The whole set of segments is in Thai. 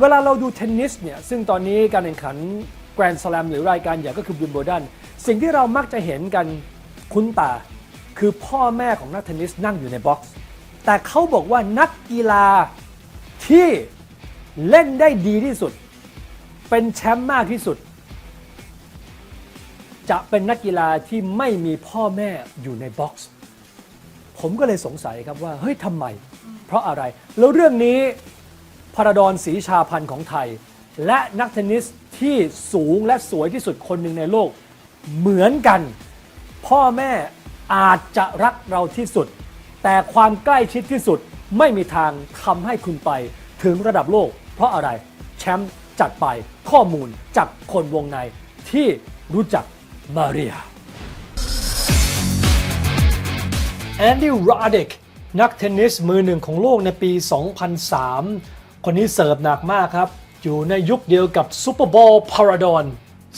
เวลาเราดูเทนนิสเนี่ยซึ่งตอนนี้การแข่งขันแกรนด์ส a ลมหรือรายการใหญ่ก็คือวิมเบิลดันสิ่งที่เรามักจะเห็นกันคุ้นตา คือพ่อแม่ของนักเทนนิสนั่งอยู่ในบ็อกซ์แต่เขาบอกว่านักกีฬาที่เล่นได้ดีที่สุด เป็นแชมป์มากที่สุด จะเป็นนักกีฬาที่ไม่มีพ่อแม่อยู่ในบ็อกซ์ผมก็เลยสงสัยครับว่าเฮ้ยทำไม เพราะอะไรแล้วเรื่องนี้ พระดอนศรีชาพันธ์ของไทย และนักเทนนิสที่สูงและสวยที่สุดคนหนึ่งในโลก เหมือนกัน พ่อแม่อาจจะรักเราที่สุด แต่ความใกล้ชิดที่สุดไม่มีทางทำให้คุณไปถึงระดับโลก เพราะอะไรแชมป์จัดไปข้อมูลจากคนวงในที่รู้จักมาเรียแอนดี้โรดิกนักเทนนิสมือหนึ่งของโลกในปี 2003 คนนี้เสิร์ฟหนักมากครับ อยู่ในยุคเดียวกับซูเปอร์บอลพาราดอน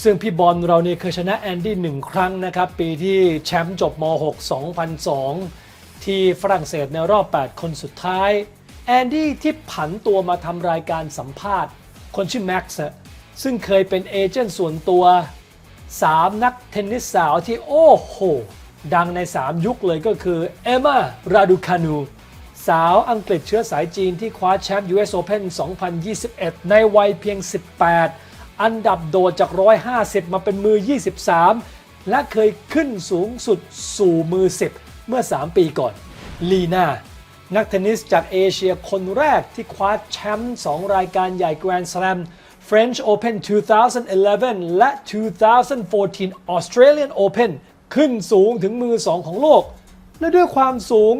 ซึ่งพี่บอลเราเนี่ยเคยชนะแอนดี้หนึ่งครั้งนะครับ ปีที่แชมป์จบม .6 2002 ที่ฝรั่งเศสในรอบ 8 คนสุดท้าย แอนดี้ที่ผันตัวมาทำรายการสัมภาษณ์ คนชื่อแม็กซ์ซึ่งเคยเป็นเอเจนต์ส่วนตัวสามนักเทนนิสสาวที่โอ้โห ดังใน 3 ยุคเลยก็คือเอมมาราดูคานู สาวอังกฤษเชื้อสายจีนที่คว้าแชมป์ US Open 2021 ในวัยเพียง 18 อันดับโดดจาก 150 มาเป็นมือ 23 และเคยขึ้นสูงสุดสู่มือ 10 เมื่อ 3 ปีก่อน ลีน่านักเทนนิสจากเอเชียคนแรกที่คว้าแชมป์2รายการใหญ่ Grand Slam French Open 2011 และ 2014 Australian Open ขึ้นสูงถึงมือ 2 ของโลก และด้วยความสูง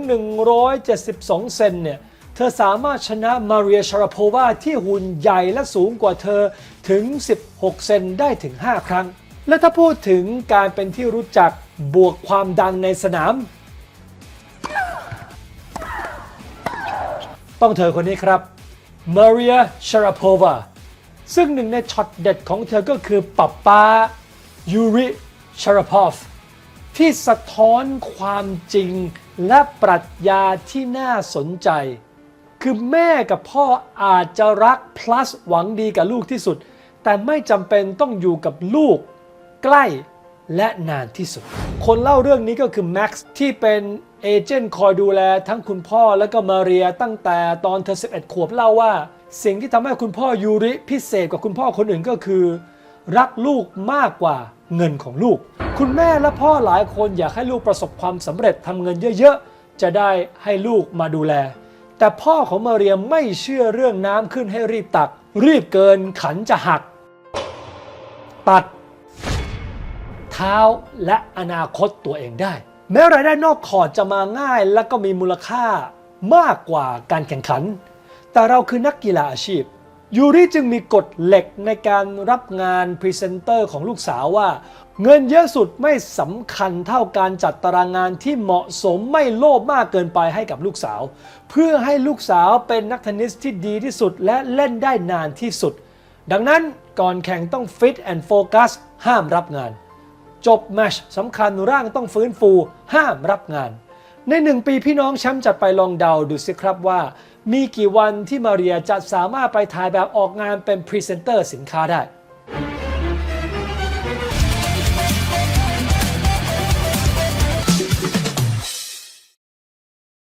172 เซนเนี่ย เธอสามารถชนะมาเรียชาราโพวาที่หุ่นใหญ่และสูงกว่าเธอถึง 16 เซนได้ถึง 5 ครั้ง และถ้าพูดถึงการเป็นที่รู้จักบวกความดังในสนาม ต้องเธอคนนี้ครับมาเรียชาราโพวาซึ่งหนึ่งในช็อตเด็ดของเธอก็คือปับป้ายูริชาราพอฟ ที่สะท้อนความจริงและปรัชญาที่น่าสนใจ คือแม่กับพ่ออาจจะรัก plus หวังดีกับลูกที่สุด แต่ไม่จำเป็นต้องอยู่กับลูก ใกล้และนานที่สุด คนเล่าเรื่องนี้ก็คือแม็กซ์ที่เป็นเอเจนต์คอยดูแลทั้งคุณพ่อและก็มาเรียตั้งแต่ตอนเธอ 11 ขวบเล่าว่า สิ่งที่ทำให้คุณพ่อยูริพิเศษกว่าคุณพ่อคนอื่นก็คือ รักลูกมากกว่าเงินของลูก คุณแม่และพ่อหลายคนอยากให้ลูกประสบความสำเร็จทำเงินเยอะๆ จะได้ให้ลูกมาดูแล แต่พ่อของมาเรียมไม่เชื่อเรื่องน้ำขึ้นให้รีบตัก รีบเกินขันจะหัก ตัด เท้าและอนาคตตัวเองได้ แม้รายได้นอกคอดจะมาง่ายและก็มีมูลค่ามากกว่าการแข่งขัน แต่เราคือนักกีฬาอาชีพ ยูริจึงมีกฎเหล็กในการรับงานพรีเซนเตอร์ของลูกสาวว่า เงินเยอะสุดไม่สำคัญเท่าการจัดตารางงานที่เหมาะสมไม่โลภมากเกินไปให้กับลูกสาว เพื่อให้ลูกสาวเป็นนักเทนนิสที่ดีที่สุดและเล่นได้นานที่สุด ดังนั้นก่อนแข่งต้องฟิตแอนด์โฟกัสห้ามรับงาน จบแมชสำคัญร่างต้องฟื้นฟูห้ามรับงาน ในหนึ่งปีพี่น้องแชมป์จัดไปลองเดาดูสิครับว่า มีกี่วันที่มาเรียจะสามารถไปถ่ายแบบออกงานเป็นพรีเซนเตอร์สินค้าได้